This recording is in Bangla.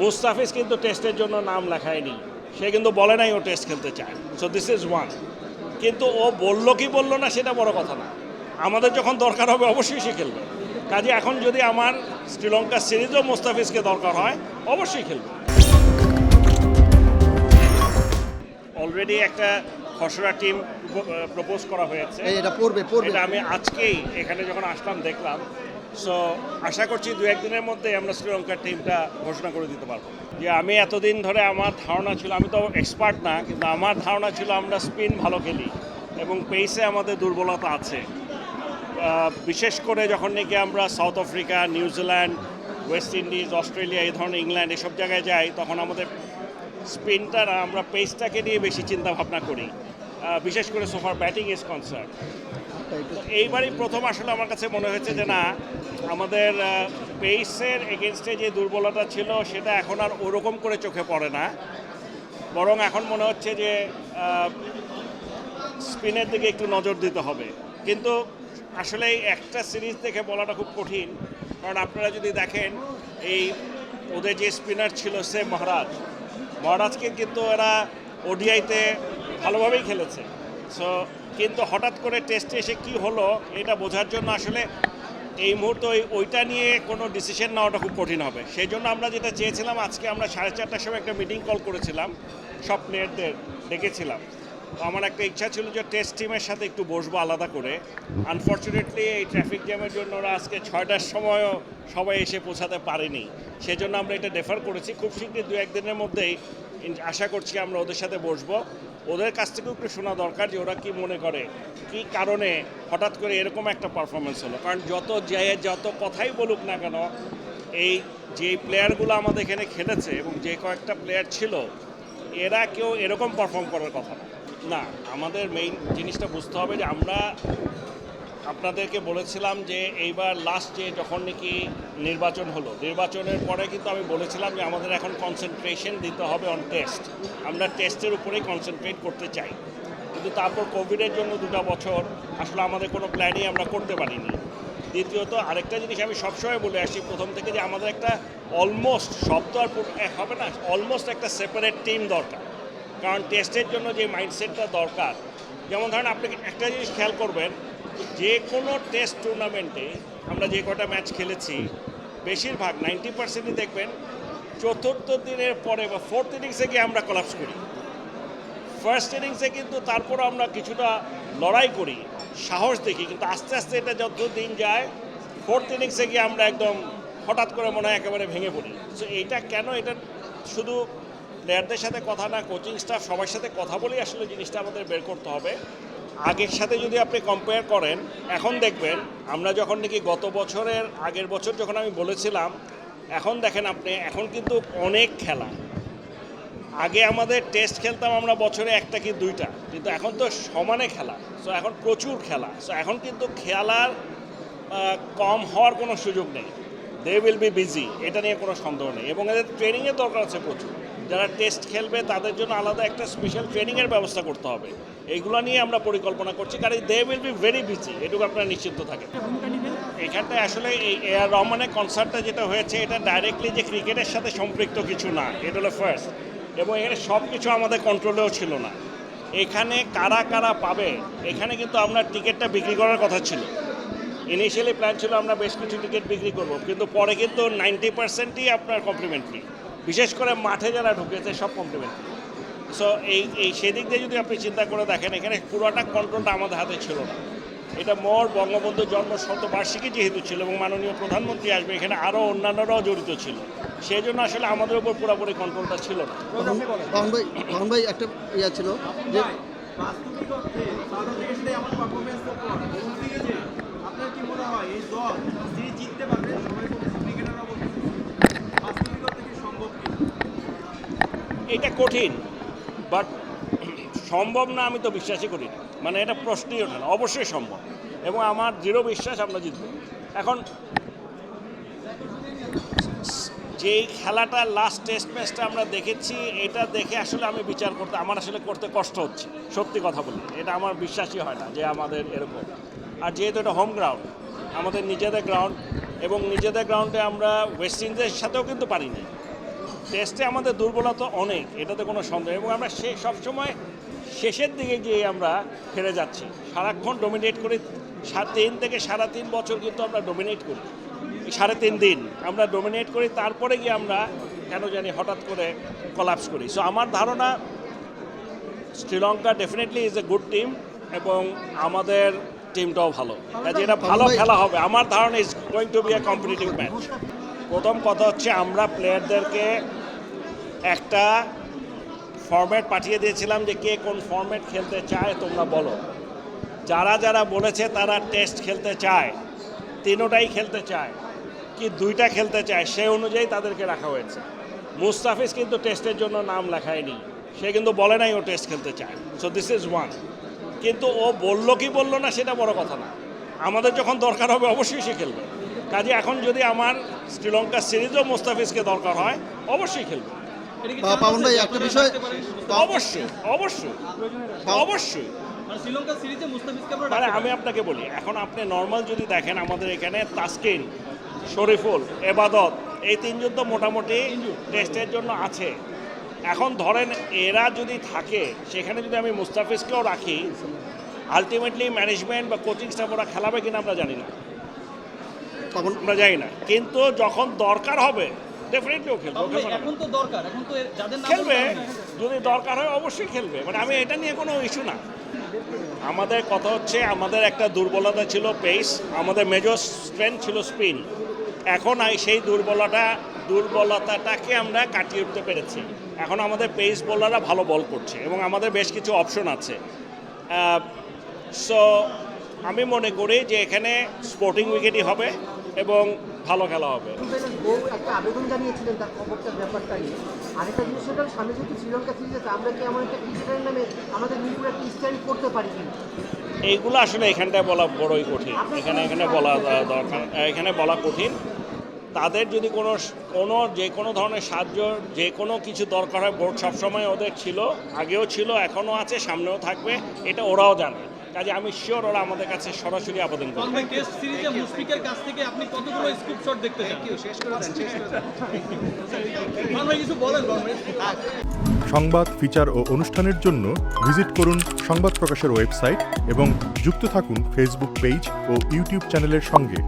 মুস্তাফিজ কিন্তু টেস্টের জন্য নাম লেখায়নি। সে কিন্তু বলে নাই ও টেস্ট খেলতে চায়। সো দিস ইজ ওয়ান কিন্তু ও বলল কি বলল না সেটা বড় কথা না। আমাদের যখন দরকার হবে অবশ্যই সে খেলবে। কাজে এখন যদি আমার শ্রীলঙ্কা সিরিজও মুস্তাফিজকে দরকার হয় অবশ্যই খেলবে। অলরেডি একটা খসড়া টিম প্রপোজ করা হয়েছে। এই এটা পড়বে পড়বে। এটা আমি আজকেই এখানে যখন আসলাম দেখলাম সো আশা করছি দু একদিনের মধ্যে আমরা শ্রীলঙ্কার টিমটা ঘোষণা করে দিতে পারব। যে আমি এতদিন ধরে আমার ধারণা ছিল, আমি তো এক্সপার্ট না, কিন্তু আমার ধারণা ছিল আমরা স্পিন ভালো খেলি এবং পেসে আমাদের দুর্বলতা আছে। বিশেষ করে যখন নাকি আমরা South Africa New Zealand West Indies Australia এই ধরনের ইংল্যান্ড এসব জায়গায় যাই, তখন আমাদের স্পিনটা না আমরা পেসটাকে নিয়ে বেশি চিন্তা ভাবনা করি বিশেষ করে সোফার ব্যাটিং ইজ কনসার্ন তো এইবারই প্রথম আসলে আমার কাছে মনে হয়েছে যে না, আমাদের পেসের এগেনস্টে যে দুর্বলতা ছিল সেটা এখন আর ওরকম করে চোখে পড়ে না। বরং এখন মনে হচ্ছে যে স্পিনের দিকে একটু নজর দিতে হবে। কিন্তু আসলে একটা সিরিজ দেখে বলাটা খুব কঠিন। কারণ আপনারা যদি দেখেন, এই ওদের যে স্পিনার ছিল সে মহারাজ, মহারাজকে কিন্তু এরা ওডিআইতে ভালোভাবেই খেলেছে। সো কিন্তু হঠাৎ করে টেস্টে এসে কি হলো, এটা বোঝার জন্য আসলে এই মুহূর্তে ওই ওইটা নিয়ে কোনো ডিসিশন নেওয়াটা খুব কঠিন হবে। সেই জন্য আমরা যেটা চেয়েছিলাম, আজকে আমরা সাড়ে চারটার সময় একটা মিটিং কল করেছিলাম, সব প্লেয়ারদের ডেকেছিলাম। আমার একটা ইচ্ছা ছিল যে টেস্ট টিমের সাথে একটু বসবো আলাদা করে। আনফর্চুনেটলি এই ট্রাফিক জ্যামের জন্য ওরা আজকে ছয়টার সময়ও সবাই এসে পৌঁছাতে পারেনি। সেজন্য আমরা এটা ডেফার করেছি। খুব শীঘ্রই দু একদিনের মধ্যেই, আশা করছি আমরা ওদের সাথে বসবো। ওদের কাছ থেকেও একটু শোনা দরকার যে ওরা কি মনে করে, কি কারণে হঠাৎ করে এরকম একটা পারফরমেন্স হলো? কারণ যত যে যত কথাই বলুক না কেন, এই যে প্লেয়ারগুলো আমাদের এখানে খেলেছে এবং যে কয়েকটা প্লেয়ার ছিল, এরা কেউ এরকম পারফর্ম করার কথা না। আমাদের মেইন জিনিসটা বুঝতে হবে যে আমরা আপনাদেরকে বলেছিলাম যে এইবার লাস্টে যখন নাকি নির্বাচন হলো, নির্বাচনের পরে কিন্তু আমি বলেছিলাম যে আমাদের এখন কনসেন্ট্রেশন দিতে হবে অন টেস্ট আমরা টেস্টের উপরেই কনসেন্ট্রেট করতে চাই। কিন্তু তারপর কোভিডের জন্য দুটো বছর আসলে আমাদের কোনো প্ল্যানই আমরা করতে পারিনি। দ্বিতীয়ত, আরেকটা জিনিস আমি সবসময় বলে আসি, প্রথম থেকে যে আমাদের একটা অলমোস্ট সব তো আর হবে না অলমোস্ট একটা সেপারেট টিম দরকার। কারণ টেস্টের জন্য যে মাইন্ডসেটটা দরকার, যেমন ধরেন আপনি একটা জিনিস খেয়াল করবেন যে কোনো টেস্ট টুর্নামেন্টে আমরা যে কটা ম্যাচ খেলেছি বেশিরভাগ নাইনটি পার্সেন্টই দেখবেন চতুর্থ দিনের পরে বা ফোর্থ ইনিংসে গিয়ে আমরা কলাপস করি। ফার্স্ট ইনিংসে কিন্তু তারপর আমরা কিছুটা লড়াই করি সাহস দেখি কিন্তু আস্তে আস্তে এটা যত দিন যায় ফোর্থ ইনিংসে গিয়ে আমরা একদম হঠাৎ করে মনে হয় একেবারে ভেঙে পড়ি। সো এইটা কেন এটা শুধু প্লেয়ারদের সাথে কথা না কোচিং স্টাফ সবার সাথে কথা বলেই আসলে জিনিসটা আমাদের বের করতে হবে। আগের সাথে যদি আপনি কম্পেয়ার করেন, এখন দেখবেন, আমরা যখন নাকি গত বছরের আগের বছর যখন আমি বলেছিলাম, এখন দেখেন আপনি, এখন কিন্তু অনেক খেলা। আগে আমাদের টেস্ট খেলতাম আমরা বছরে একটা কি দুইটা, কিন্তু এখন তো সমানে খেলা সো এখন প্রচুর খেলা সো এখন কিন্তু খেলার কম হওয়ার কোনো সুযোগ নেই। দে উইল বি বিজি এটা নিয়ে কোনো সন্দেহ নেই, এবং এদের ট্রেনিংয়ের দরকার আছে প্রচুর। যারা টেস্ট খেলবে তাদের জন্য আলাদা একটা স্পেশাল ট্রেনিংয়ের ব্যবস্থা করতে হবে। এইগুলো নিয়ে আমরা পরিকল্পনা করছি, কারণ they will be very busy এটুকু আপনারা নিশ্চিন্ত থাকেন। এখানটায় আসলে এই এ আর রহমানের কনসার্টটা যেটা হয়েছে, এটা ডাইরেক্টলি যে ক্রিকেটের সাথে সম্পৃক্ত কিছু না, এটা হলো ফার্স্ট এবং এখানে সব কিছু আমাদের কন্ট্রোলেও ছিল না। এখানে কারা কারা পাবে, এখানে কিন্তু আমরা টিকিটটা বিক্রি করার কথা ছিল। ইনিশিয়ালি প্ল্যান ছিল আমরা বেশ কিছু টিকিট বিক্রি করব, কিন্তু পরে কিন্তু নাইনটি পার্সেন্টই আপনার কমপ্লিমেন্টারি বিশেষ করে মাঠে যারা ঢুকেছে সব কমপ্লিমেন্টারি সো এই এই সেদিক দিয়ে যদি আপনি চিন্তা করে দেখেন এখানে পুরোটা কন্ট্রোলটা আমাদের হাতে ছিল না। এটা মোর বঙ্গবন্ধুর জন্ম শতবার্ষিকী যেহেতু ছিল এবং মাননীয় প্রধানমন্ত্রী আসবে এখানে আরও অন্যান্যরাও জড়িত ছিল। সেই জন্য আসলে আমাদের উপর পুরোপুরি কন্ট্রোলটা ছিল না। ভাই ভাই একটা ইয়া ছিল যে বাস্তবিক অর্থে সাউথ আফ্রিকার সাথে এমন পারফরমেন্সের পর ঘুম থেকে যে আপনার কি মনে হয় এই দল সিরিজ জিততে পারবে সবাই বলছে ক্রিকেটাররা বলছে বাস্তবিক অর্থে কি সম্ভব কি এটা কঠিন বাট সম্ভব না, আমি তো বিশ্বাসই করি মানে এটা প্রশ্নই ওঠে না, অবশ্যই সম্ভব। এবং আমার দৃঢ় বিশ্বাস আমরা জিতব। এখন, যেই খেলাটা লাস্ট টেস্ট ম্যাচটা আমরা দেখেছি, এটা দেখে আসলে আমি বিচার করতে, আমার আসলে করতে কষ্ট হচ্ছে, সত্যি কথা বলি। এটা আমার বিশ্বাসই হয় না যে আমাদের এরকম। আর যেহেতু এটা হোম গ্রাউন্ড আমাদের নিজেদের গ্রাউন্ড এবং নিজেদের গ্রাউন্ডে আমরা ওয়েস্ট ইন্ডিজের সাথেও কিন্তু পারিনি টেস্টে আমাদের দুর্বলতা অনেক এটাতে কোনো সন্দেহ এবং আমরা সে সবসময় শেষের দিকে গিয়ে আমরা হেরে যাচ্ছি। সারাক্ষণ ডোমিনেট করি। সা- তিন থেকে সাড়ে তিন বছর কিন্তু আমরা ডোমিনেট করি। সাড়ে তিন দিন আমরা ডোমিনেট করি তারপরে গিয়ে আমরা কেন জানি হঠাৎ করে কলাপস করি। সো আমার ধারণা Sri Lanka definitely is a good team এবং আমাদের টিমটাও ভালো। এটা ভালো খেলা হবে। আমার ধারণা is going to be a competitive match প্রথম কথা হচ্ছে আমরা প্লেয়ারদেরকে একটা ফরম্যাট পাঠিয়ে দিয়েছিলাম যে কে কোন ফরম্যাট খেলতে চায়, তোমরা বলো। যারা যারা বলেছে তারা টেস্ট খেলতে চায়, তিনোটাই খেলতে চায়, কি দুইটা খেলতে চায়, সেই অনুযায়ী তাদেরকে রাখা হয়েছে। মুস্তাফিজ কিন্তু টেস্টের জন্য নাম লেখায়নি। সে কিন্তু বলে নাই ও টেস্ট খেলতে চায়। সো দিস ইজ ওয়ান কিন্তু ও বলল কি বলল না সেটা বড় কথা না। আমাদের যখন দরকার হবে অবশ্যই সে খেলবে। কাজে এখন যদি আমার শ্রীলঙ্কা সিরিজও মুস্তাফিজকে দরকার হয় অবশ্যই খেলবে। পাবন ভাই, একটা বিষয়- অবশ্যই অবশ্যই অবশ্যই। মানে শ্রীলঙ্কা সিরিজে মুস্তাফিজকে আপনারা রাখতে আমি আপনাকে বলি এখন আপনি নর্মাল যদি দেখেন আমাদের এখানে তাসকিন শরীফুল এবাদত এই তিনজন তো মোটামুটি টেস্টের জন্য আছে। এখন ধরেন এরা যদি থাকে সেখানে যদি আমি মুস্তাফিজকেও রাখি আলটিমেটলি ম্যানেজমেন্ট বা কোচিং স্টাফ ওরা খেলাবে কিনা আমরা জানি না। পাবন আমরা জানি না। কিন্তু যখন দরকার হবে ডেফিনেটলি ও খেলবে। এখন তো দরকার এখন তো যাদের খেলবে। যদি দরকার হয় অবশ্যই খেলবে মানে আমি এটা নিয়ে কোনো ইস্যু না। আমাদের কথা হচ্ছে আমাদের একটা দুর্বলতা ছিল পেস আমাদের মেজর স্ট্রেংথ ছিল স্পিন এখন সেই দুর্বলতা দুর্বলতাটাকে আমরা কাটিয়ে উঠতে পেরেছি। এখন আমাদের পেস বোলাররা ভালো বল করছে এবং আমাদের বেশ কিছু অপশন আছে। সো আমি মনে করি যে এখানে স্পোর্টিং উইকেটই হবে। এবং ভালো খেলা হবে। একটা আবেদন জানিয়েছিলেন তার খবরটার ব্যাপারটা নিয়ে। আরেকটা জিনিস সামনে যেহেতু শ্রীলঙ্কা সিরিজ আছে আমরা কি এমন একটা ক্রিকেটারের নামে আমাদের মিরপুরে একটা স্ট্যান্ড করতে পারি কিনা? এইগুলো আসলে এখানটায় বলা বড়ই কঠিন। এখানে এখানে বলা দরকার এখানে বলা কঠিন। তাদের যদি কোনো কোনো যে কোনো ধরনের সাহায্য যে কোনো কিছু দরকার হয় বোর্ড সবসময় ওদের ছিল আগেও ছিল এখনও আছে সামনেও থাকবে এটা ওরাও জানে। কাজে আমি শিওর ওরা আমাদের কাছে সরাসরি আবেদন করবে। টেস্ট সিরিজে মুশফিকের কাছ থেকে আপনি কতগুলো স্কুপ শট দেখতে চান? শেষ করে দেন শেষ করে দেন। কিছু বলেন সংবাদ ফিচার ও অনুষ্ঠানের জন্য ভিজিট করুন সংবাদ প্রকাশের ওয়েবসাইট এবং যুক্ত থাকুন ফেসবুক পেজ ও ইউটিউব চ্যানেলের সঙ্গে।